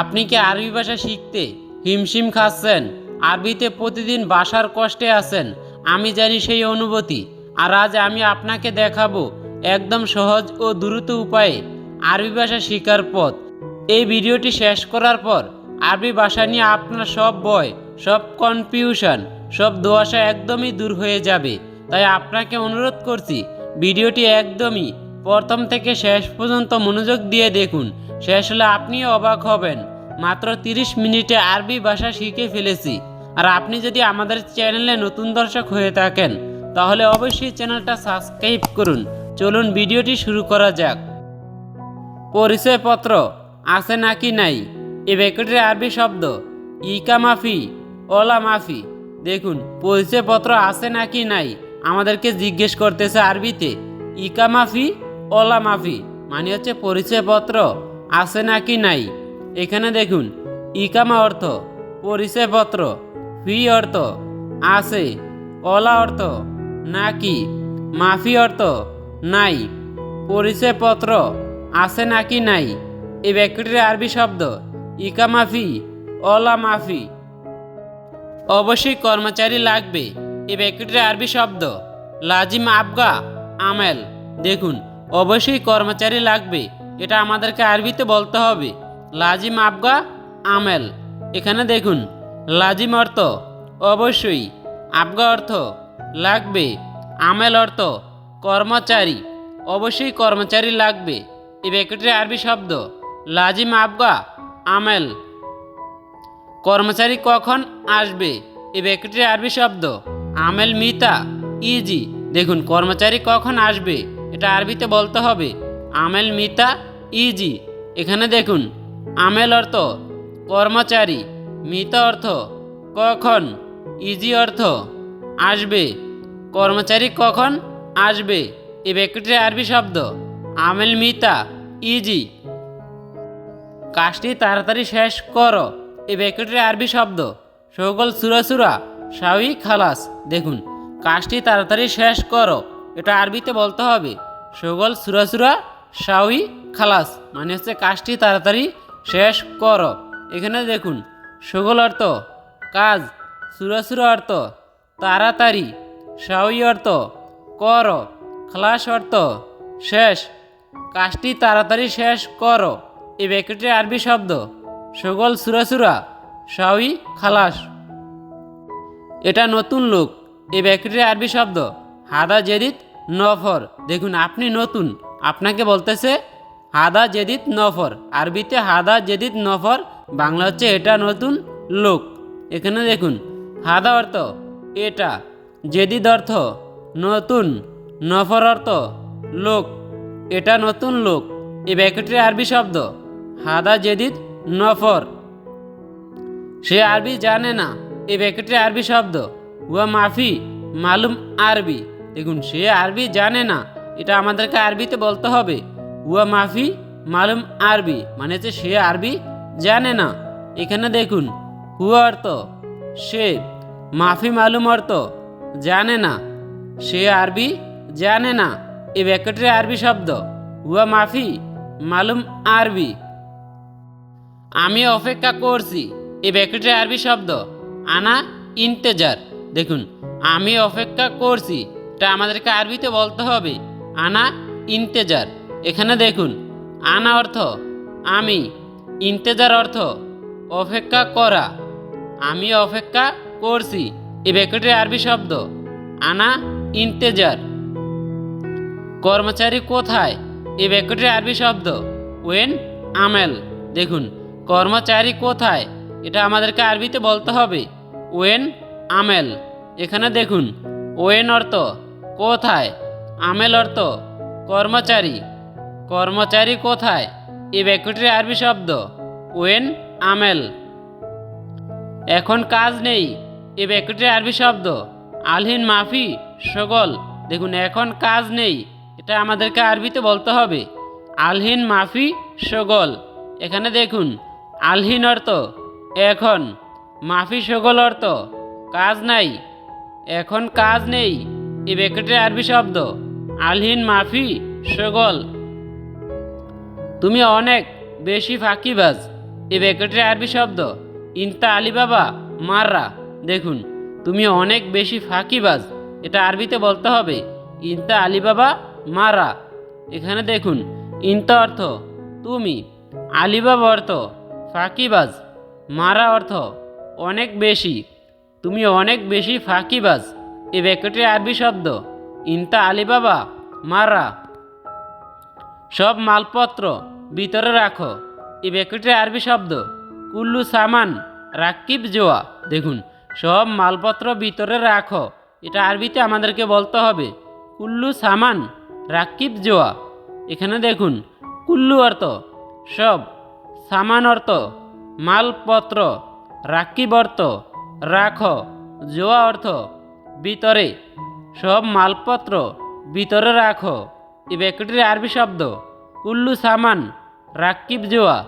আপনি কি আরবি ভাষা শিখতে হিমশিম খাচ্ছেন? আরবিতে প্রতিদিন বাসার কষ্টে আছেন। আমি জানি সেই অনুভূতি। আর আজ আমি আপনাকে দেখাবো একদম সহজ ও দ্রুত উপায়ে আরবি ভাষা শেখার পথ। এই ভিডিওটি শেষ করার পর আরবি ভাষা নিয়ে আপনার সব ভয়, সব কনফিউশন সব দোয়াশা একদমই দূর হয়ে যাবে। তাই আপনাকে অনুরোধ করছি, ভিডিওটি একদমই প্রথম থেকে শেষ পর্যন্ত মনোযোগ দিয়ে দেখুন। শেষ হলে আপনিও অবাক হবেন। মাত্র 30 মিনিটে আরবি ভাষা শিখে ফেলেছি। আর আপনি যদি আমাদের চ্যানেলে নতুন দর্শক হয়ে থাকেন, তাহলে অবশ্যই চ্যানেলটা সাবস্ক্রাইব করুন। চলুন ভিডিওটি শুরু করা যাক। পরিচয়পত্র আছে নাকি নাই? এ ব্যাকেটের আরবি শব্দ, ইকা মাফি, ওলা মাফি। দেখুন, পরিচয়পত্র আছে নাকি নাই? আমাদেরকে জিজ্ঞেস করতেছে আরবিতে, ইকা মাফি, ওলা মাফি। মানে হচ্ছে পরিচয়পত্র। আছে নাকি নাই? এখানে দেখুন, ইকামা অর্থ, পরিচয়পত্র, ফি অর্থ, আছে, অলা অর্থ, নাকি, মাফি অর্থ, নাই, পরিচয়পত্র, আছে নাকি নাই? এই বাক্যটির আরবি শব্দ ইকা মাফি ওলা মাফি। অবশ্যই কর্মচারী লাগবে এই বাক্যটির আরবি শব্দ, লাজিম আবগা, আমেল। দেখুন, অবশ্যই কর্মচারী লাগবে এটা আমাদেরকে আরবিতে বলতে হবে। লাজিম আবগা আমেল। এখানে দেখুন, লাজিম অর্থ অবশ্যই, আবগা অর্থ লাগবে, আমেল অর্থ কর্মচারী, অবশ্যই কর্মচারী লাগবে। এই বাক্যটির আরবি শব্দ, লাজিম আবগা আমেল। কর্মচারী কখন আসবে? এই বাক্যটির আরবি শব্দ, আমেল মিতা, ইজি। দেখুন, কর্মচারী কখন আসবে? এটা আরবিতে বলতে হবে আমেল মিতা ইজি। এখানে দেখুন, আমেল অর্থ কর্মচারী, মিতা অর্থ কখন, ইজি অর্থ আসবে। কর্মচারী কখন আসবে, এ বাক্যটির আরবি শব্দ, আমেল মিতা ইজি। কাজটি তাড়াতাড়ি শেষ করো, এ বাক্যটির আরবি শব্দ সকল সুরা সুরা শাওই খালাস। দেখুন, কাজটি তাড়াতাড়ি শেষ করো, এটা আরবিতে বলতে হবে সকল সুরা সুরা শাওই, খালাস মানে হচ্ছে কাজটি তাড়াতাড়ি শেষ করো। এখানে দেখুন সকল অর্থ, কাজ সুরা সুরা অর্থ, তাড়াতাড়ি, শাওই অর্থ, কর, খালাস অর্থ, শেষ, কাজটি তাড়াতাড়ি শেষ করো। এই বাক্যটির আরবি শব্দ সকল সুরাসুরা, শাওই, খালাস। এটা নতুন লোক, এই বাক্যটির আরবি শব্দ, হাদা জেদিত নফর। দেখুন, আপনি নতুন আপনাকে বলতেছে, হাদা জেদিত নফর। আরবিতে, হাদা জেদিত নফর। বাংলা হচ্ছে, এটা নতুন লোক। এখানে দেখুন, হাদা অর্থ, এটা। জেদিদ অর্থ, নতুন। নফর অর্থ, লোক। এটা নতুন লোক। এই বাক্যটির আরবি শব্দ, হাদা জেদিদ নফর। সে আরবি জানে না এই বাক্যটির আরবি শব্দ, হুয়া মাফি, মালুম আরবি। দেখুন, সে আরবি জানে না এটা আমাদেরকে আরবিতে বলতে হবে। হুয়া মাফি, মালুম আরবি মানে হচ্ছে সে আরবি জানে না। এখানে দেখুন, হুয়া অর্থ সে, মাফি মালুম অর্থ জানে না। সে আরবি জানে না। এ বাক্যটির আরবি শব্দ, হুয়া মাফি, মালুম আরবি। আমি অপেক্ষা করছি, এ বাক্যটির আরবি শব্দ, আনা ইন্তেজার। দেখুন, আমি অপেক্ষা করছি, এটা আমাদেরকে আরবিতে বলতে হবে। আনা ইন্তেজার এখানে দেখুন, আনা অর্থ আমি ইন্তেজার অর্থ অপেক্ষা করা, আমি অপেক্ষা করছি, এ বাক্যটির আরবি শব্দ, আনা ইন্তেজার কর্মচারী কোথায়? এ বাক্যটির আরবি শব্দ ওয়েন আমেল দেখুন, কর্মচারী কোথায়? এটা আমাদেরকে আরবিতে বলতে হবে ওয়েন আমেল এখানে দেখুন ওয়েন অর্থ কোথায়? আমেল অর্থ কর্মচারী। কর্মচারী কোথায়? এ বাক্যটির আরবি শব্দ। ওয়েন আমেল এখন কাজ নেই। এ বাক্যটির আরবি শব্দ। আলহিন মাফি, সগল। দেখুন, এখন কাজ নেই। এটা আমাদেরকে আরবিতে বলতে হবে। আলহিন মাফি, সগল। এখানে দেখুন, আলহিন অর্থ এখন। মাফি, সগল অর্থ কাজ নাই। এখন কাজ নেই। এ বাক্যটির আরবি শব্দ। আলহিন মাফি, সগল। তুমি অনেক বেশি ফাঁকিবাজ। এ ব্যাকেটের আরবি শব্দ, ইনতা আলিবাবা, মাররা। দেখুন, তুমি অনেক বেশি ফাঁকিবাজ। এটা আরবিতে বলতে হবে, ইনতা আলিবাবা মারা এখানে দেখুন, ইনতা অর্থ, তুমি। আলিবাবা অর্থ, ফাঁকিবাজ। মারা অর্থ, অনেক বেশি। তুমি অনেক বেশি ফাঁকিবাজ। এ ব্যাকেটের আরবি শব্দ ইনতা আলিবাবা, মারা। সব মালপত্র ভিতরে রাখো। এই ব্যাকেটের আরবি শব্দ। কুল্লু সামান, রাকিব জোয়া। দেখুন, সব মালপত্র ভিতরে রাখো। এটা আরবিতে আমাদেরকে বলতে হবে। কুল্লু সামান, রাকিব জোয়া। এখানে দেখুন, কুল্লু অর্থ, সব। সামান অর্থ, মালপত্র। রাকিব অর্থ, রাখো। জোয়া অর্থ, ভিতরে। সব মালপত্র ভিতরে রাখো। এ ব্যাকেটের আরবি শব্দ, কুল্লু সামান, রাকিব জোয়া।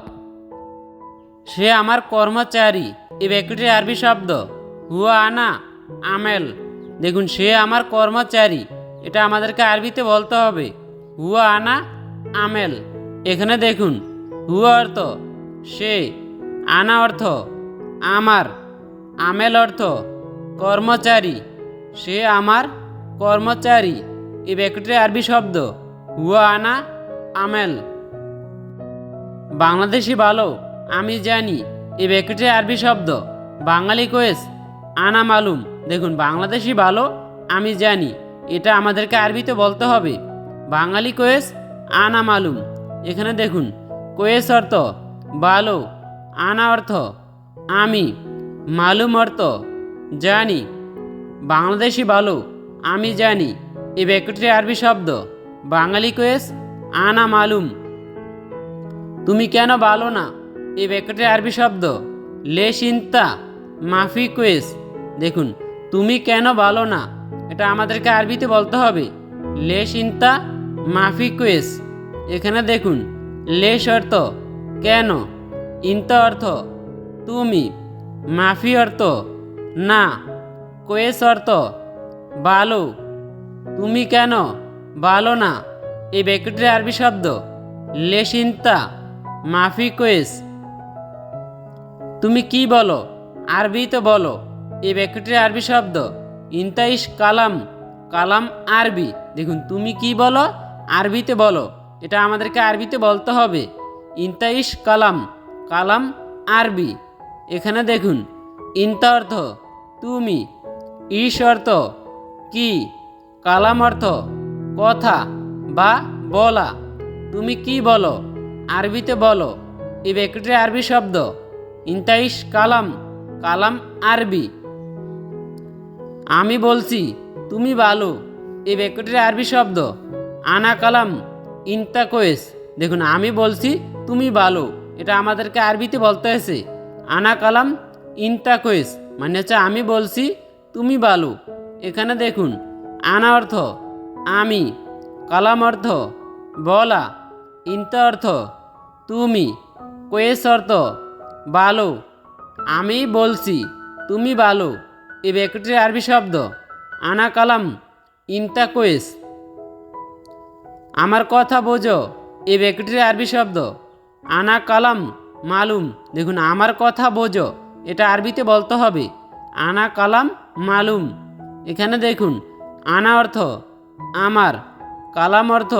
সে আমার কর্মচারী। এ ব্যাকেটের আরবি শব্দ, হুয়া আনা, আমেল। দেখুন, সে আমার কর্মচারী। এটা আমাদেরকে আরবিতে বলতে হবে, হুয়া আনা, আমেল। এখানে দেখুন, হুয়া অর্থ, সে। আনা অর্থ, আমার। আমেল অর্থ, কর্মচারী। সে আমার কর্মচারী, এ ব্যাকেটের আরবি শব্দ। হুয়া আনা আমেল। বাংলাদেশি ভালো আমি জানি, এ ব্যাকেটের আরবি শব্দ। বাঙালি কোয়েস, আনা মালুম। দেখুন, বাংলাদেশি ভালো আমি জানি, এটা আমাদেরকে আরবিতে বলতে হবে। বাঙালি কোয়েস, আনা মালুম। এখানে দেখুন, কোয়েস অর্থ ভালো আনা অর্থ আমি, মালুম অর্থ জানি। বাংলাদেশি ভালো আমি জানি, এ ব্যাকেটের আরবি শব্দ। বাঙালি কোয়েস, আনা মালুম। তুমি কেন ভালো না? এ ব্যাকেটের আরবি শব্দ। লে চিন্তা মাফি কোয়েস। দেখুন, তুমি কেন ভালো না? এটা আমাদেরকে আরবিতে বলতে হবে। লে চিন্তা মাফি কোয়েস। এখানে দেখুন লেশ অর্থ কেন? ইন্তা অর্থ, তুমি। মাফি অর্থ, না। কোয়েস অর্থ ভালো তুমি কেন? বালো না, এই ব্যাকেটের আরবি শব্দ। লেসিন্তা মাফি কোয়েস। তুমি কি বলো? আরবিতে বলো, এই ব্যাকেটের আরবি শব্দ। ইন্তাইশ কালাম কালাম আরবি। দেখুন, তুমি কি বলো? আরবিতে বলো, এটা আমাদেরকে আরবিতে বলতে হবে। ইন্তাইশ কালাম কালাম আরবি। এখানে দেখুন, ইন্তা অর্থ, তুমি ইস অর্থ। কি কালাম অর্থ কথা বা বলা। তুমি কি বলো? আরবিতে বলো। এই ব্যাকেটের আরবি শব্দ। ইন্তাইশ কালাম কালাম আরবি। আমি বলছি, তুমি ভালো এই ব্যাকেটের আরবি শব্দ। আনা কালাম, ইন্তা কোয়েস। দেখুন, আমি বলছি, তুমি ভালো এটা আমাদেরকে আরবিতে বলতে হয়েছে। আনা কালাম, ইন্তা কোয়েস। মানে হচ্ছে, আমি বলছি, তুমি ভালো এখানে দেখুন, আনা অর্থ, আমি, কালাম অর্থ, বলা, ইন্তা অর্থ, তুমি, কোয়েস অর্থ, বালো, আমি বলছি, তুমি বালো এই ব্যাকেটের আরবি শব্দ, আনা কালাম, ইন্তা কোয়েস। আমার কথা বোঝো, এ ব্যাকেটের আরবি শব্দ, আনা কালাম, মালুম। দেখুন, আমার কথা বোঝো, এটা আরবিতে বলতে হবে, আনা কালাম, মালুম। এখানে দেখুন, আনা অর্থ, আমার, কালাম অর্থ,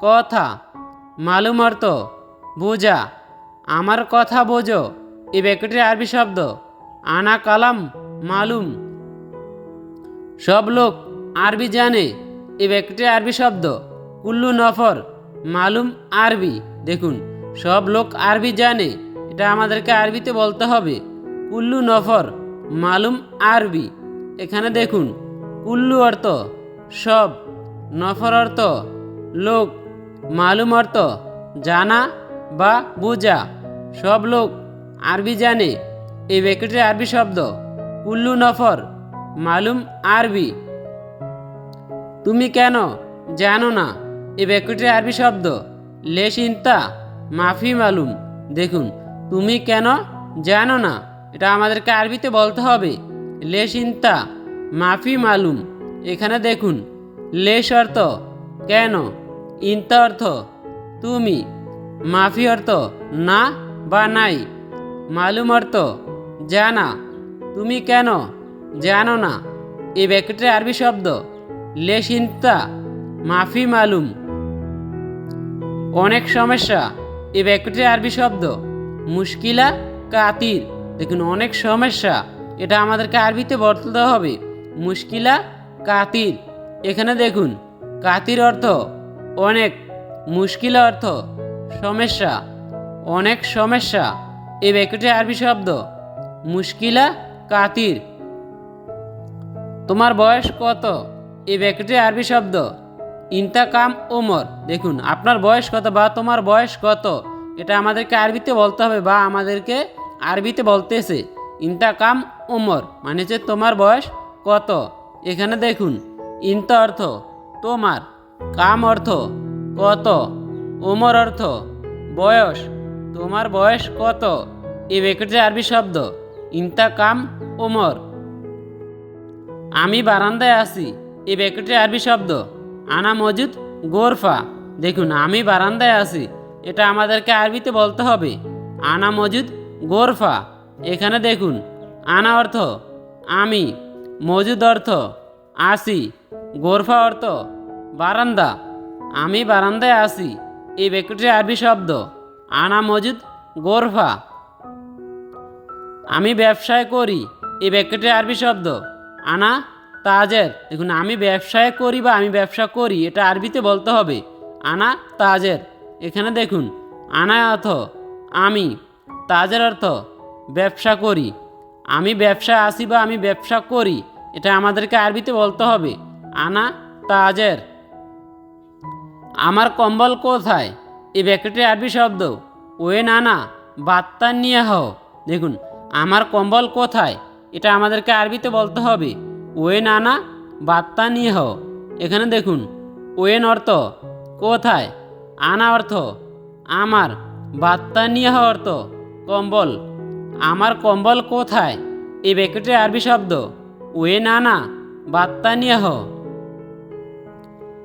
কথা, মালুম অর্থ, বোঝা, আমার কথা বোঝো এই ব্যাকেটের আরবি শব্দ, আনা, কালাম, মালুম। সব লোক আরবি জানে, এ ব্যাকেটের আরবি শব্দ, কুল্লু নফর, মালুম আরবি। দেখুন, সব লোক আরবি জানে, এটা আমাদেরকে আরবিতে বলতে হবে, কুল্লু নফর, মালুম আরবি। এখানে দেখুন, কুল্লু অর্থ, সব, নফর অর্থ, লোক, মালুম অর্থ, জানা বা বোঝা, সব লোক, আরবি জানে, এই ব্যাকেটের আরবি শব্দ, কুল্লু নফর, মালুম আরবি। তুমি কেন জানো না, এই ব্যাকেটের আরবি শব্দ লে চিন্তা মাফি মালুম। দেখুন, তুমি কেন জানো না, এটা আমাদেরকে আরবিতে বলতে হবে। লেশ ইন্তা মাফি মালুম, এখানে দেখুন লেশ অর্থ কেন, ইন্তা অর্থ, তুমি, মাফি অর্থ, না বা নাই, মালুম অর্থ, জানা, তুমি কেন, জানো না এই ব্যাকেটের আরবি শব্দ, লেশিন্তা, মাফি মালুম। অনেক সমস্যা এই ব্যাকেটের আরবি শব্দ, মুশকিলা কাতির, দেখুন, অনেক সমস্যা। এটা আমাদেরকে আরবিতে বলতে হবে। মুশকিলা, কাতির। এখানে দেখুন, কাতির অর্থ অনেক, মুশকিলা অর্থ সমস্যা, অনেক সমস্যা। এই ব্যাকেটের আরবি শব্দ, মুশকিলা, কাতির। তোমার বয়স কত? এই ব্যাকেটের আরবি শব্দ, ইন্তাকাম ওমর দেখুন, আপনার বয়স কত বা তোমার বয়স কত? এটা আমাদেরকে আরবিতে বলতে হবে বা আমাদেরকে আরবিতে বলতেছে, ইন্তাকাম ওমর মানে হচ্ছে তোমার বয়স কত? এখানে দেখুন, ইন্তা অর্থ তোমার, কাম অর্থ কত? ওমর অর্থ বয়স, তোমার বয়স কত? এই ব্যাকেটের আরবি শব্দ ইন্তাকাম ওমর আমি বারান্দায় আছি, এই ব্যাকেটের আরবি শব্দ, আনা মজুদ, গোরফা। দেখুন, আমি বারান্দায় আছি, এটা আমাদেরকে আরবিতে বলতে হবে, আনা মজুদ, গোরফা। এখানে দেখুন আনা অর্থ, আমি, মজুদ অর্থ, আসি, গোরফা অর্থ, বারান্দা, আমি বারান্দায় আছি এই ব্যাকেটের আরবি শব্দ, আনা মজুদ, গোরফা। আমি ব্যবসায় করি, এই ব্যাকেটের আরবি শব্দ, আনা তাজের, দেখুন, আমি ব্যবসায় করি বা আমি ব্যবসা করি, এটা আরবিতে বলতে হবে, আনা তাজের। এখানে দেখুন আনা অর্থ, আমি, তাজের অর্থ, ব্যবসা করি। আমি ব্যবসা আসি বা আমি ব্যবসা করি, এটা আমাদেরকে আরবিতে বলতে হবে। আনা তাজের। আমার কম্বল কোথায়? এই ব্যাকেটের আরবি শব্দ। ওয়ে নানা, বাত্তা নিয়ে হও। দেখুন, আমার কম্বল কোথায়? এটা আমাদেরকে আরবিতে বলতে হবে। ওয়ে নানা, বাত্তা নিয়ে হও। এখানে দেখুন ওয়েন অর্থ কোথায়? আনা অর্থ, আমার, বাত্তা নিয়ে হও অর্থ, কম্বল। আমার কম্বল কোথায়? এ ব্যাকেটের আরবি শব্দ। ওয়ে নানা বাত্তা নিয়ে হও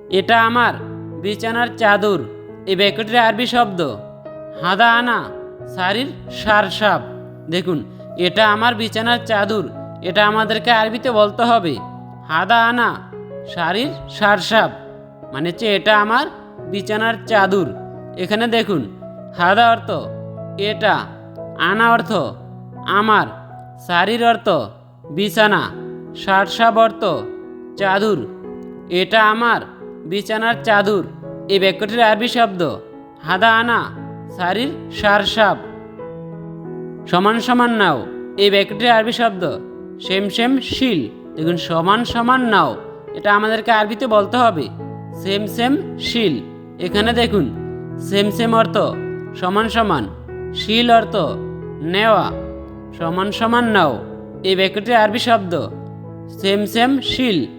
এটা আমার বিছানার চাদর। এ ব্যাকেটের আরবি শব্দ। হাদা আনা, শাড়ির সারসাপ দেখুন, এটা আমার বিছানার চাদর। এটা আমাদেরকে আরবিতে বলতে হবে। হাদা আনা, শাড়ির সারসাপ মানে হচ্ছে এটা আমার বিছানার চাদর। এখানে দেখুন, হাদা অর্থ এটা। আনা অর্থ, আমার, শাড়ির অর্থ, বিছানা সারসাপ অর্থ, চাদুর। এটা আমার, বিছানার চাদুর। এই বাক্যটির আরবি শব্দ, হাদা আনা, শাড়ির সারসাপ সমান সমান নাও এই বাক্যটির আরবি শব্দ, সেম সেম শিল। দেখুন, সমান সমান নাও, এটা আমাদেরকে আরবিতে বলতে হবে, সেম সেম শিল। এখানে দেখুন, সেম সেম অর্থ, সমান সমান, শিল অর্থ নেওয়া। সমান সমান নাও। এই বাক্যটির আরবি শব্দ। সেম সেম, শিল।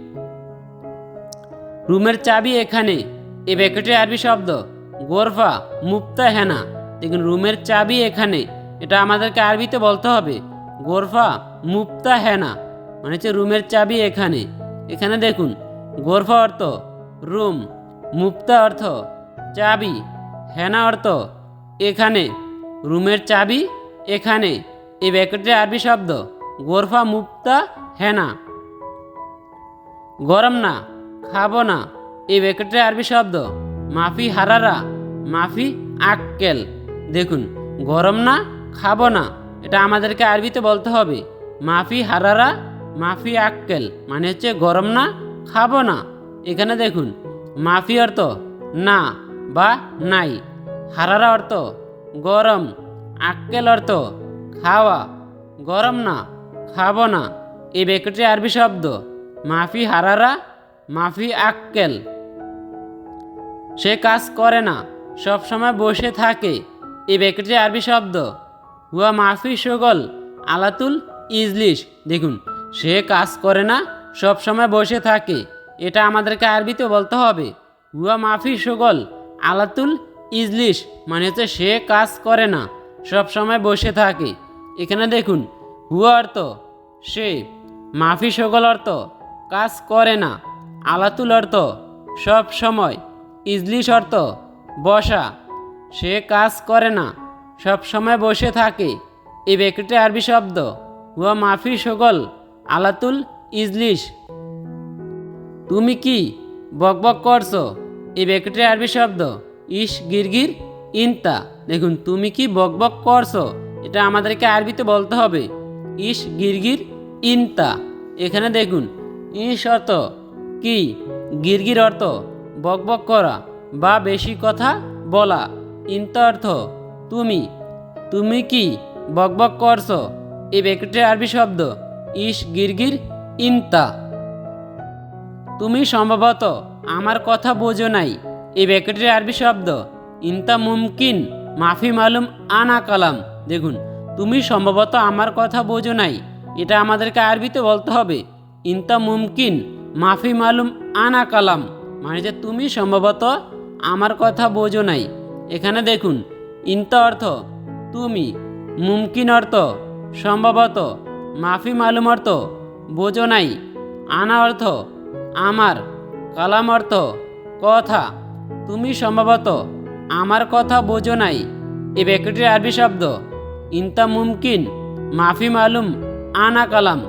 রুমের চাবি এখানে। এ ব্যাকেটের আরবি শব্দ। গোরফা, মুক্তা, হেনা। দেখুন, রুমের চাবি এখানে। এটা আমাদেরকে আরবিতে বলতে হবে। গোরফা, মুক্তা, হেনা। মানে হচ্ছে রুমের চাবি এখানে। এখানে দেখুন, গোরফা অর্থ রুম, মুক্তা অর্থ চাবি, হেনা অর্থ এখানে। রুমের চাবি এখানে। এই ব্যাকেটের আরবি শব্দ, গোরফা মুক্তা হেনা গরম না, খাব না। এই ব্যাকেটের আরবি শব্দ, মাফি হারারা, মাফি আক্কেল। দেখুন, গরম না, খাব না। এটা আমাদেরকে আরবিতে বলতে হবে, মাফি হারারা, মাফি আক্কেল। মানে হচ্ছে গরম না, খাব না। এখানে দেখুন, মাফি অর্থ না বা নাই। হারারা অর্থ গরম আক্কেল অর্থ খাওয়া, গরম না, খাব না। এই ব্যাকেটের আরবি শব্দ। মাফি হারারা, মাফি আক্কেল। সে কাজ করে না সব সময় বসে থাকে। এ ব্যাকেটে আরবি শব্দ। হুয়া মাফি সুগল, আলাতুল ইজলিশ। দেখুন, সে কাজ করে না সব সময় বসে থাকে। এটা আমাদেরকে আরবিতে বলতে হবে। হুয়া মাফি সুগল, আলাতুল ইজলিশ। মানে হচ্ছে সে কাজ করে না। সব সময় বসে থাকে। এখানে দেখুন হুয়া অর্থ, সে মাফি সকল অর্থ, কাজ করে না, আলাতুল অর্থ, সব সময় ইজলিশ অর্থ, বসা, সে কাজ করে না, সব সময় বসে থাকে। এই ব্যাকেটে আরবি শব্দ, হুয়া মাফি সকল আলাতুল ইজলিশ তুমি কি বকবক করছ? এই ব্যাকেটে আরবি শব্দ ইস গিরগির ইনতা। দেখুন, তুমি কি বকবক করছ? এটা আমাদেরকে আরবিতে বলতে হবে। ইস গিরগির ইনতা। এখানে দেখুন ইস অর্থ কি? গিরগির অর্থ বকবক করা বা বেশি কথা বলা। ইনতা অর্থ তুমি। তুমি কি বকবক করছ? এই ব্যাকেটের আরবি শব্দ ইস গিরগির ইনতা। তুমি সম্ভবত আমার কথা বোঝো নাই। এই ব্যাকেটের আরবি শব্দ ইনতা মুমকিন। মাফি মালুম আনা কালাম। দেখুন, তুমি সম্ভবত আমার কথা বোঝো নাই। এটা আমাদেরকে আরবিতে বলতে হবে। ইনতা মুমকিন, মাফি মালুম আনা কালাম। মানে যে তুমি সম্ভবত আমার কথা বোঝো নাই। এখানে দেখুন, ইনতা অর্থ তুমি, মুমকিন অর্থ সম্ভবত, মাফি মালুম অর্থ বোঝো নাই। আনা অর্থ আমার, কালাম অর্থ কথা। তুমি সম্ভবত আমার কথা বোঝো নাই। এ ব্যাকেটের আরবি শব্দ, ইনতা মুমকিন, মাফি মালুম, আনা কালাম।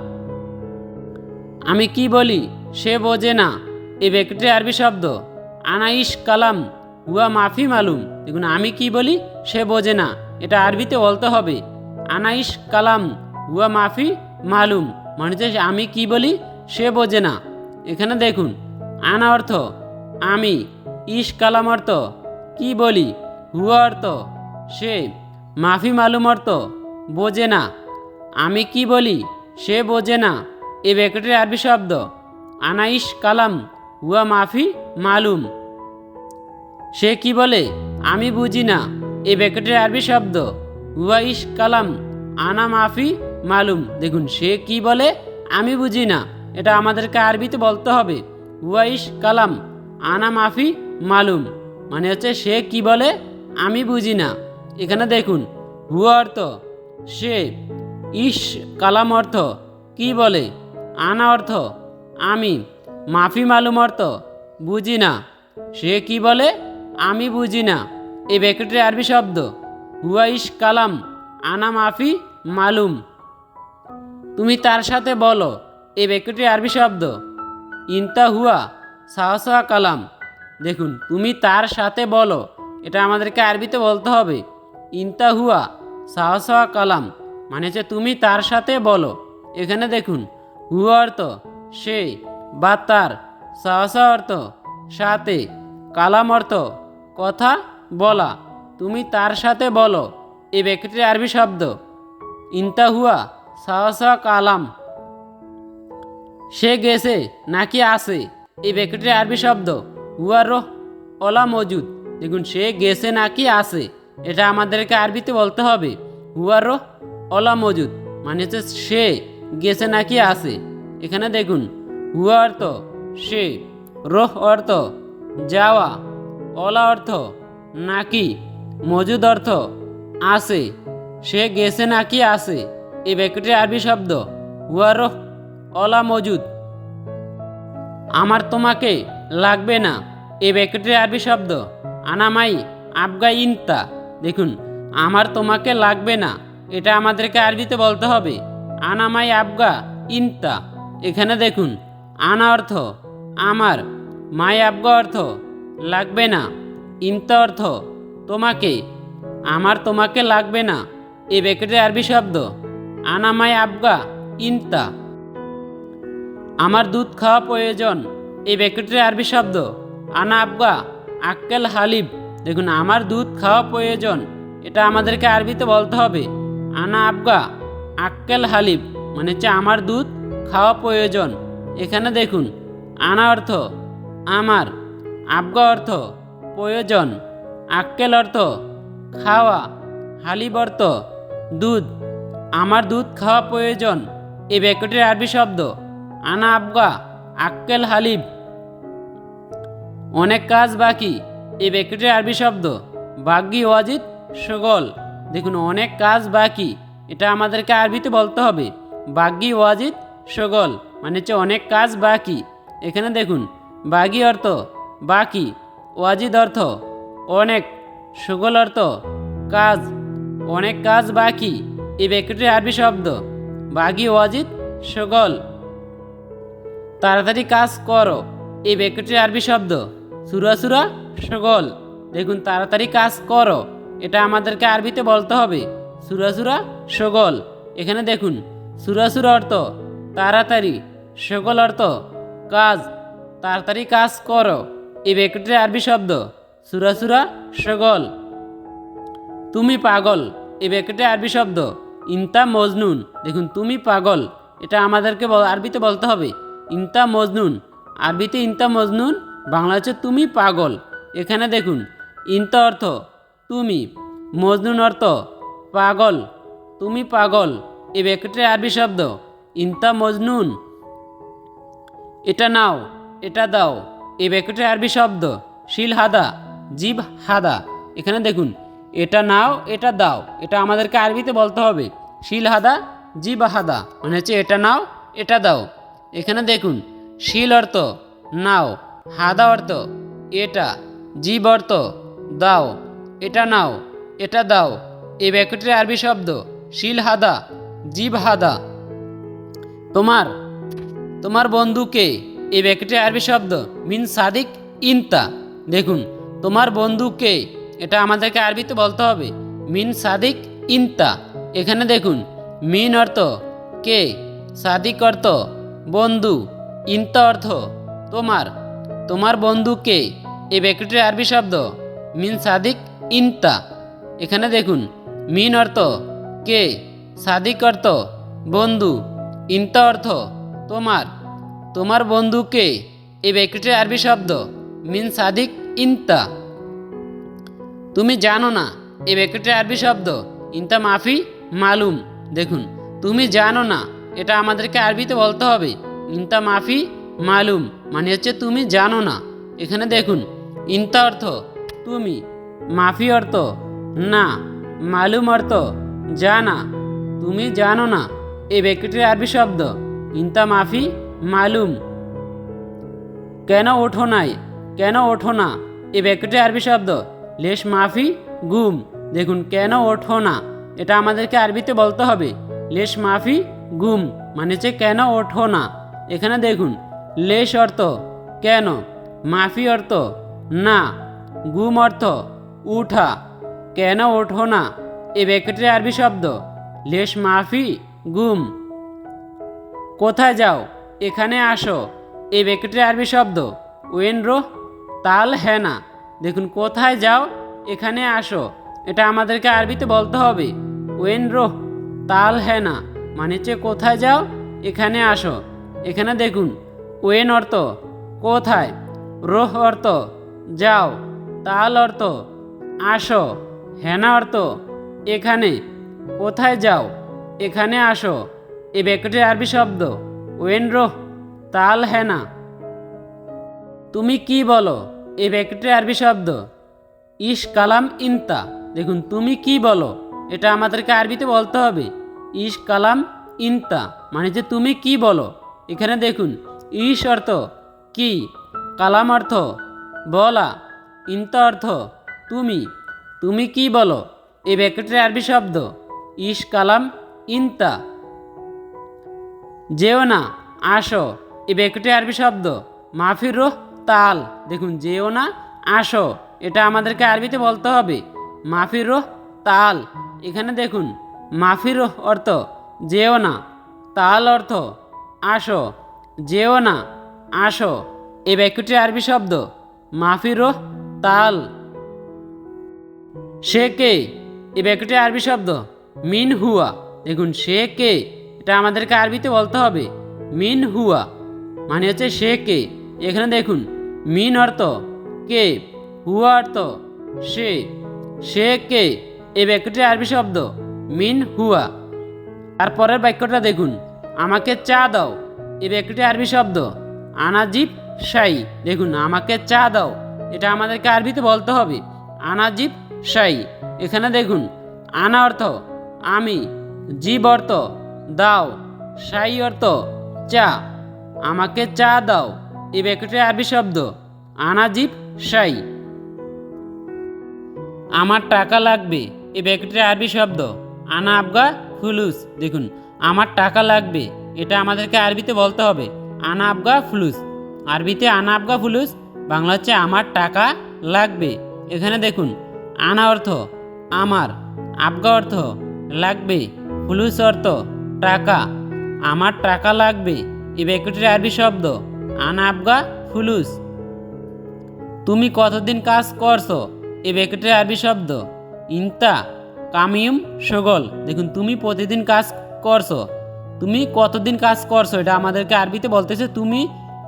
আমি কি বলি, সে বোঝে না। এ ব্যাকেটের আরবি শব্দ আনাইশ কালাম, হুয়া মাফি মালুম। দেখুন, আমি কি বলি, সে বোঝে না। এটা আরবিতে বলতে হবে আনাইশ কালাম, হুয়া মাফি মালুম। মানে যে আমি কি বলি, সে বোঝে না। এখানে দেখুন, আনা অর্থ, আমি। ইশ কালাম অর্থ কি বলি? হুয়া অর্থ সে মাফি মালুম অর্থ বোঝে না। আমি কি বলি? সে বোঝে না। এ ব্যাকেটের আরবি শব্দ। আনাইশ কালাম। হুয়া মাফি মালুম। সে কি বলে? আমি বুঝি না। এ ব্যাকেটের আরবি শব্দ। হুয়া ইশ কালাম। আনা মাফি মালুম। দেখুন, সে কি বলে? আমি বুঝি না। এটা আমাদেরকে আরবিতে বলতে হবে। হুয়া ইশ কালাম। আনা মাফি মালুম। মানে হচ্ছে সে কি বলে? আমি বুঝি না। এখানে দেখুন হুয়া অর্থ, সে, ইস, কালাম অর্থ, কি বলে? আনা অর্থ, আমি, মাফি মালুম অর্থ, বুঝি না। সে কি বলে? আমি বুঝি না। এই ব্যাকেটের আরবি শব্দ। হুয়াইশ কালাম, আনা মাফি মালুম। তুমি তার সাথে বলো। এই ব্যাকেটের আরবি শব্দ। ইনতা হুয়া, সাহসা কালাম। দেখুন, তুমি তার সাথে বলো। এটা আমাদেরকে আরবিতে বলতে হবে। ইনতা হুয়া সাহসা কালাম মানে হচ্ছে তুমি তার সাথে বলো। এখানে দেখুন হুয়া অর্থ সে বা তার, সাহসা অর্থ সাথে, কালাম অর্থ কথা বলা। তুমি তার সাথে বলো। এই ব্যক্তির আরবি শব্দ। ইনতা হুয়া সাহসা কালাম। সে গেছে নাকি আছে? এই ব্যক্তির আরবি শব্দ। হুয়া রোহ ওলা মজুদ। দেখুন, সে গেছে নাকি আছে, এটা আমাদেরকে আরবিতে বলতে হবে। হুয়া রোহ ওলা মজুদ মানে হচ্ছে সে গেছে নাকি আছে। এখানে দেখুন হুয়া অর্থ সে, রোহ অর্থ যাওয়া, ওলা অর্থ নাকি, মজুদ অর্থ আছে, সে গেছে নাকি আছে। এই ব্যক্তির আরবি শব্দ হুয়া রোহ ওলা মজুদ। আমার তোমাকে লাগবে না। এ ব্যাকেটের আরবি শব্দ। আনামাই আবগা ইনতা দেখুন, আমার তোমাকে লাগবে না। এটা আমাদেরকে আরবিতে বলতে হবে। আনামাই আবগা ইনতা এখানে দেখুন, আনা অর্থ, আমার। মাই আবগা অর্থ, লাগবে না। ইনতা অর্থ, তোমাকে। আমার তোমাকে লাগবে না। এ ব্যাকেটের আরবি শব্দ। আনামাই আবগা ইনতা আমার দুধ খাওয়া প্রয়োজন। এই ব্যাকেটের আরবি শব্দ, আনা আবগা আক্কেল হালিব। দেখুন, আমার দুধ খাওয়া প্রয়োজন, এটা আমাদেরকে আরবিতে বলতে হবে। আনা আবগা আক্কেল হালিব মানে হচ্ছে আমার দুধ খাওয়া প্রয়োজন। এখানে দেখুন, আনা অর্থ, আমার। আবগা অর্থ, প্রয়োজন। আক্কেল অর্থ, খাওয়া। হালিব অর্থ, দুধ। আমার দুধ খাওয়া প্রয়োজন। এই ব্যাকেটের আরবি শব্দ, আনা আবগা আক্কেল হালিব অনেক কাজ বাকি। এই ব্যাকেটের আরবি শব্দ। বাগ্যি ওয়াজিদ সুগল। দেখুন, অনেক কাজ বাকি। এটা আমাদেরকে আরবিতে বলতে হবে। বাগ্যি ওয়াজিদ সুগল মানে হচ্ছে অনেক কাজ বাকি। এখানে দেখুন বাগি অর্থ বাকি, ওয়াজিদ অর্থ অনেক, সুগল অর্থ কাজ, অনেক কাজ বাকি। এই বাক্যটির আরবি শব্দ। বাগি ওয়াজিদ সগল। তাড়াতাড়ি কাজ করো। এই বাক্যটির আরবি শব্দ। সুরা সুরা সগল দেখুন, তাড়াতাড়ি কাজ করো। এটা আমাদেরকে আরবিতে বলতে হবে। সুরা সুরা সগল এখানে দেখুন, সুরা সুরা অর্থ তাড়াতাড়ি সগল অর্থ কাজ। তাড়াতাড়ি কাজ করো। এই বাক্যটির আরবি শব্দ, সুরা সুরা সগল তুমি পাগল। এই বাক্যটি আরবি শব্দ, ইনতা মজনুন। দেখুন, তুমি পাগল। এটা আমাদেরকে আরবিতে বলতে হবে। ইনতা মজনুন। আরবিতে ইনতা মজনুন, বাংলা হচ্ছে তুমি পাগল। এখানে দেখুন, ইনতা অর্থ তুমি, মজনুন অর্থ পাগল, তুমি পাগল। এ বাক্যটির আরবি শব্দ, ইনতা মজনুন। এটা নাও, এটা দাও। এ বাক্যটির আরবি শব্দ, শিল হাদা, জিব হাদা। এখানে দেখুন, এটা নাও, এটা দাও। এটা আমাদেরকে আরবিতে বলতে হবে, শিল হাদা, জিব হাদা। মানে হচ্ছে এটা নাও, এটা দাও। এখানে দেখুন, শিল অর্থ, নাও, হাদা অর্থ, এটা, জীব অর্থ, দাও, এটা নাও, এটা দাও এই বাক্যটির আরবি শব্দ, শিল হাদা, জীব হাদা। তোমার তোমার বন্ধুকে এই ব্যাকেটে আরবি শব্দ মিন সাদিক ইনতা। দেখুন, তোমার বন্ধুকে, এটা আমাদেরকে আরবিতে বলতে হবে মিন সাদিক ইনতা। এখানে দেখুন মিন অর্থ, কে? সাদিক অর্থ বন্ধু, ইনতা অর্থ তোমার। তোমার বন্ধুকে এই ব্যাকেটের আরবি শব্দ। মিন সাদিক ইনতা। এখানে দেখুন, মিন অর্থ কে? সাদিক অর্থ বন্ধু। ইনতা অর্থ তোমার। তোমার বন্ধুকে এই ব্যক্তিটির আরবি শব্দ। মিন সাদিক ইনতা। তুমি জানো না এই ব্যক্তিটির আরবি শব্দ। ইনতা মাফি মালুম। দেখুন, তুমি জানো না এটা আমাদেরকে আরবিতে বলতে হবে। ইনতা মাফি মালুম মানে হচ্ছে তুমি জানো না। এখানে দেখুন, ইনতা অর্থ তুমি, মাফি অর্থ না, মালুম অর্থ জানা, তুমি জানো না। এই ব্যক্তিটির আরবি শব্দ, ইনতা মাফি মালুম। কেন ওঠো নাই? কেন ওঠো না? এই ব্যক্তিটির আরবি শব্দ, লেশ মাফি গুম। দেখুন, কেন ওঠো না? এটা আমাদেরকে আরবিতে বলতে হবে, লেশ মাফি গুম মানে হচ্ছে কেন ওঠো না। এখানে দেখুন, লেশ অর্থ কেন, মাফি অর্থ না, গুম অর্থ উঠা, কেন ওঠো না। এ ব্যক্তিটির আরবি শব্দ, লেশ, মাফি, গুম। কোথায় যাও, এখানে আসো, এ ব্যক্তিটির আরবি শব্দ, ওয়েন রো, তাল হ্যানা দেখুন, কোথায় যাও, এখানে আসো, এটা আমাদেরকে আরবিতে বলতে হবে, ওয়েন রো, তাল হ্যানা মানে হচ্ছে কোথায় যাও? এখানে আসো। এখানে দেখুন, ওয়েন অর্থ, কোথায়? রোহ অর্থ, যাও। তাল অর্থ, আসো। হেনা অর্থ, এখানে। কোথায় যাও? এখানে আসো। এ বাক্যটির আরবি শব্দ, ওয়েন রোহ, তাল হেনা। তুমি কি বলো? এ বাক্যটির আরবি শব্দ ইস কালাম ইনতা। দেখুন, তুমি কি বলো? এটা আমাদেরকে আরবিতে বলতে হবে। ইস কালাম ইনতা মানে যে তুমি কি বলো। এখানে দেখুন ইস অর্থ কি, কালাম অর্থ বলা, ইনতা অর্থ তুমি তুমি কি বলো। এই বাক্যটির আরবি শব্দ ইস কালাম ইনতা। যেও না, আসো, এই বাক্যটি আরবি শব্দ মাফির রোহ তাল। দেখুন, যেও না, আসো, এটা আমাদেরকে আরবিতে বলতে হবে মাফির রোহ তাল। এখানে দেখুন মাফির অর্থ যেও না, তাল অর্থ আসো, যেও না, আসো। এই বাক্যটি আরবি শব্দ, মাফির তাল। সে কে? এই বাক্যটি আরবি শব্দ, মিন হুয়া। দেখুন, সে কে? এটা আমাদেরকে আরবিতে বলতে হবে, মিন হুয়া। মানে হচ্ছে সে কে। এখানে দেখুন, মিন অর্থ কে, হুয়া অর্থ সে। সে কে? এই বাক্যটি আরবি শব্দ মিন হুয়া। তারপরের বাক্যটা দেখুন। আমাকে চা দাও। এই বাক্যটি আরবি শব্দ। আনাজিব শাই। দেখুন, আমাকে চা দাও। এটা আমাদেরকে আরবিতে বলতে হবে। আনাজিব শাই। এখানে দেখুন, আনা অর্থ, আমি। জীব অর্থ, দাও। শাই অর্থ, চা। আমাকে চা দাও। এই বাক্যটি আরবি শব্দ। আনাজিব শাই। আমার টাকা লাগবে। এই বাক্যটির আরবি শব্দ। আনা আবগা ফুলুস। দেখুন, আমার টাকা লাগবে, এটা আমাদেরকে আরবিতে বলতে হবে আনা আবগা ফুলুস। আরবিতে আনা আবগা ফুলুস, বাংলা হচ্ছে আমার টাকা লাগবে। এখানে দেখুন, আনা অর্থ, আমার, আবগা অর্থ, লাগবে, ফুলুস অর্থ, টাকা, আমার টাকা লাগবে এ বাক্যটির আরবি শব্দ আনা আবগা ফুলুস। তুমি কতদিন কাজ করছ এ বাক্যটির আরবি শব্দ, ইন্তা কামিয়ুম সগল। দেখুন, তুমি প্রতিদিন কাজ করছ। তুমি কতদিন কাজ করছ? এটা আমাদেরকে আরবিতে বলতেছে তুমি,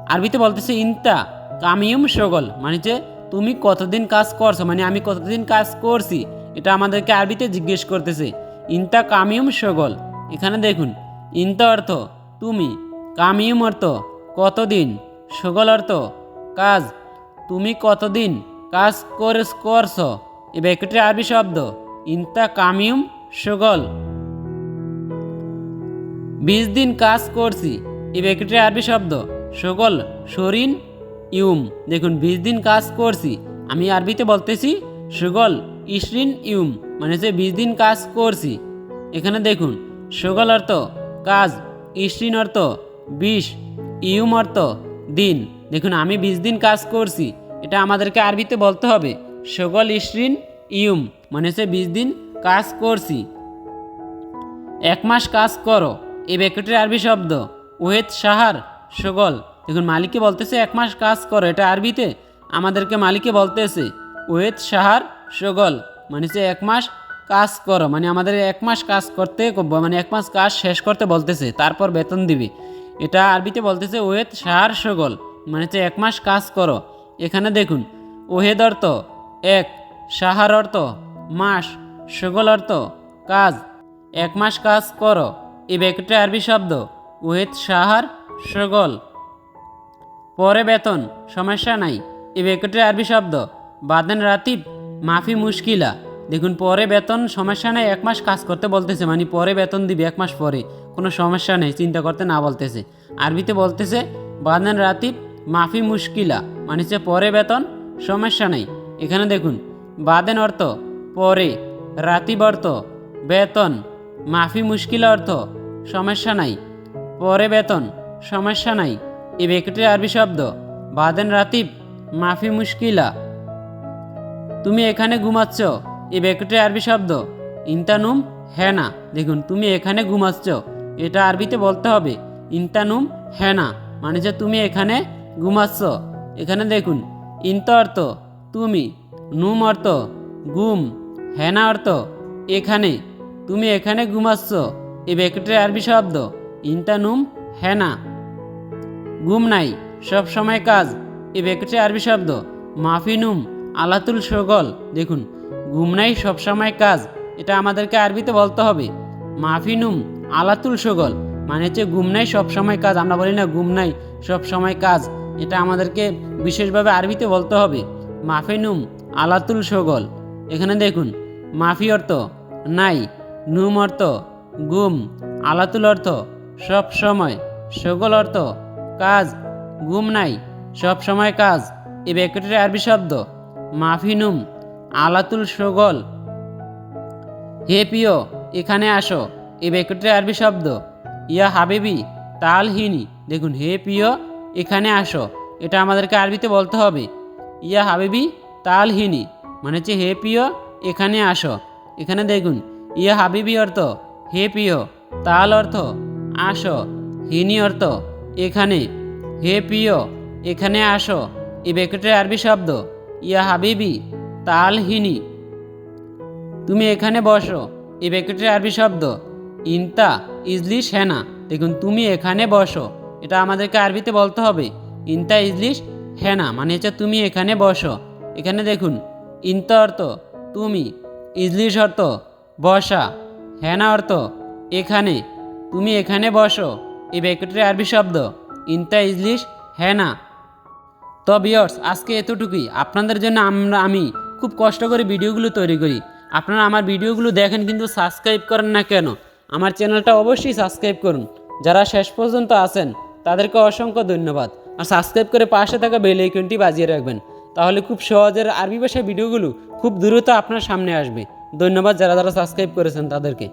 আরবিতে বলতেছে ইন্তা কামিয়ুম সগল। মানে যে তুমি কতদিন কাজ করছ মানে আমি কতদিন কাজ করছি, এটা আমাদেরকে আরবিতে জিজ্ঞেস করতেছে। ইন্তা কামিয়ুম সগল। এখানে দেখুন, ইন্তা অর্থ তুমি কামিয়ুম অর্থ কতদিন, সগল অর্থ কাজ। তুমি কতদিন কাজ করে করছ। এই বাক্যটি আরবি শব্দ। ইন্তা কামিউম সুগল। বিশ দিন কাজ করছি এই বাক্যটি আরবি শব্দ, সগল সরিন ইউম। দেখুন, বিশ দিন কাজ করছি, আমি আরবিতে বলতেছি সগল ইসরিন ইউম। মানে হচ্ছে বিশ দিন কাজ করছি। এখানে দেখুন, সগল অর্থ কাজ ইসরিন অর্থ বিশ ইউম অর্থ দিন। দেখুন, আমি বিশ দিন কাজ করছি, এটা আমাদেরকে আরবিতে বলতে হবে, সগল ইসরিন ইউম মানে হচ্ছে বিশ দিন কাজ করছি। এক মাস কাজ করো এই বাক্যটির আরবি শব্দ। ওয়েদ সাহার, সগল। দেখুন, মালিককে বলতেছে, এক মাস কাজ করো, এটা আরবিতে আমাদেরকে মালিককে বলতেছে ওয়েদ সাহার, সগল। মানে হচ্ছে এক মাস কাজ করো মানে আমাদের এক মাস কাজ করতে মানে এক মাস কাজ শেষ করতে বলতেছে, তারপর বেতন দিবি। এটা আরবিতে বলতেছে ওয়েদ সাহার, সগল। মানে হচ্ছে এক মাস কাজ করো। এখানে দেখুন ওহেদ অর্থ এক সাহার অর্থ মাস, সগল অর্থ কাজ। এক মাস কাজ করো এই বাক্যটি আরবি শব্দ। ওহেদ সাহার, সগল। পরে বেতন, সমস্যা নাই। এই বাক্যটি আরবি শব্দ। বাদেন রাতিব, মাফি মুশকিলা। দেখুন, পরে বেতন, সমস্যা নেই, এক মাস কাজ করতে বলতেছে। মানে পরে বেতন দিবে এক মাস পরে। কোনো সমস্যা নেই, চিন্তা করতে না বলতেছে। আরবিতে বলতেছে, বাদেন রাতিব, মাফি মুশকিলা। মানে হচ্ছে পরে বেতন, সমস্যা নেই। এখানে দেখুন বাদেন অর্থ, পরে। রাতিব অর্থ বেতন, মাফি মুশকিল অর্থ, সমস্যা নাই। পরে বেতন, সমস্যা নাই। এই বাক্যটির আরবি শব্দ, বাদেন রাতিব, মাফি মুশকিলা। তুমি এখানে ঘুমাচ্ছ, এ বাক্যটির আরবি শব্দ, ইন্তানুম হ্যানা দেখুন, তুমি এখানে ঘুমাচ্ছ, এটা আরবিতে বলতে হবে, ইন্তানুম হ্যানা মানে যে তুমি এখানে ঘুমাচ্ছ। এখানে দেখুন, ইন্ত অর্থ, তুমি। নুম অর্থ গুম, হেনা অর্থ এখানে। তুমি এখানে ঘুমাচ্ছ, এ বাক্যটির আরবি শব্দ। ইন্তানুম হ্যানা গুম নাই, সব সময় কাজ, এ বাক্যটি আরবি শব্দ। মাফিনুম আলাতুল সগল। দেখুন, গুম নাই, সব সময় কাজ, এটা আমাদেরকে আরবিতে বলতে হবে। মাফিনুম আলাতুল সগল মানে হচ্ছে গুম নাই, সব সময় কাজ। আমরা বলি না গুম নাই, সব সময় কাজ, এটা আমাদেরকে বিশেষভাবে আরবিতে বলতে হবে। মাফিনুম আলাতুল সগল এখানে দেখুন, মাফি অর্থ নাই, নুম অর্থ গুম, আলাতুল অর্থ সব সময় সগল অর্থ কাজ, গুম নাই, সব সময় কাজ। এ বাক্যটির আরবি শব্দ মাফিনুম আলাতুল সগল হে প্রিয়, এখানে আসো। এ বাক্যটির আরবি শব্দ, ইয়া হাবিবি তালহিনী দেখুন, হে প্রিয়, এখানে আসো। এটা আমাদেরকে আরবিতে বলতে হবে, ইয়া হাবিবি তালহিনী। মানে হচ্ছে, হে প্রিয়, এখানে আসো। এখানে দেখুন, ইয়া হাবিবি অর্থ, হে প্রিয়, তাল অর্থ, আসো। হিনি অর্থ, এখানে। হে প্রিয়, এখানে আসো। এই বাক্যটির আরবি শব্দ। ইয়া হাবিবি, তালহিনী। তুমি এখানে বসো। এই বাক্যটির আরবি শব্দ। ইনতা ইজলিশ হেনা দেখুন, তুমি এখানে বসো। এটা আমাদেরকে আরবিতে বলতে হবে। ইনতা ইজলিশ হেনা মানে হচ্ছে, তুমি এখানে বসো। এখানে দেখুন, ইনতা অর্থ, তুমি ইজলিশ অর্থ বসা, হেনা অর্থ, এখানে, তুমি এখানে বসো এই বাক্যটির আরবি শব্দ, ইনতা ইজলিশ, হেনা। তো বিয়ার্স আজকে এতটুকুই। আপনাদের জন্য আমরা, আমি খুব কষ্ট করে ভিডিওগুলো তৈরি করি। আপনারা আমার ভিডিওগুলো দেখেন কিন্তু সাবস্ক্রাইব করেন না কেন? আমার চ্যানেলটা অবশ্যই সাবস্ক্রাইব করুন। যারা শেষ পর্যন্ত আছেন, তাদেরকে অসংখ্য ধন্যবাদ। আর সাবস্ক্রাইব করে পাশে থাকা বেল আইকনটি বাজিয়ে রাখবেন। তাহলে খুব সহজের আরবি ভাষায় ভিডিওগুলো খুব দ্রুত আপনার সামনে আসবে। ধন্যবাদ যারা যারা সাবস্ক্রাইব করেছেন তাদেরকে।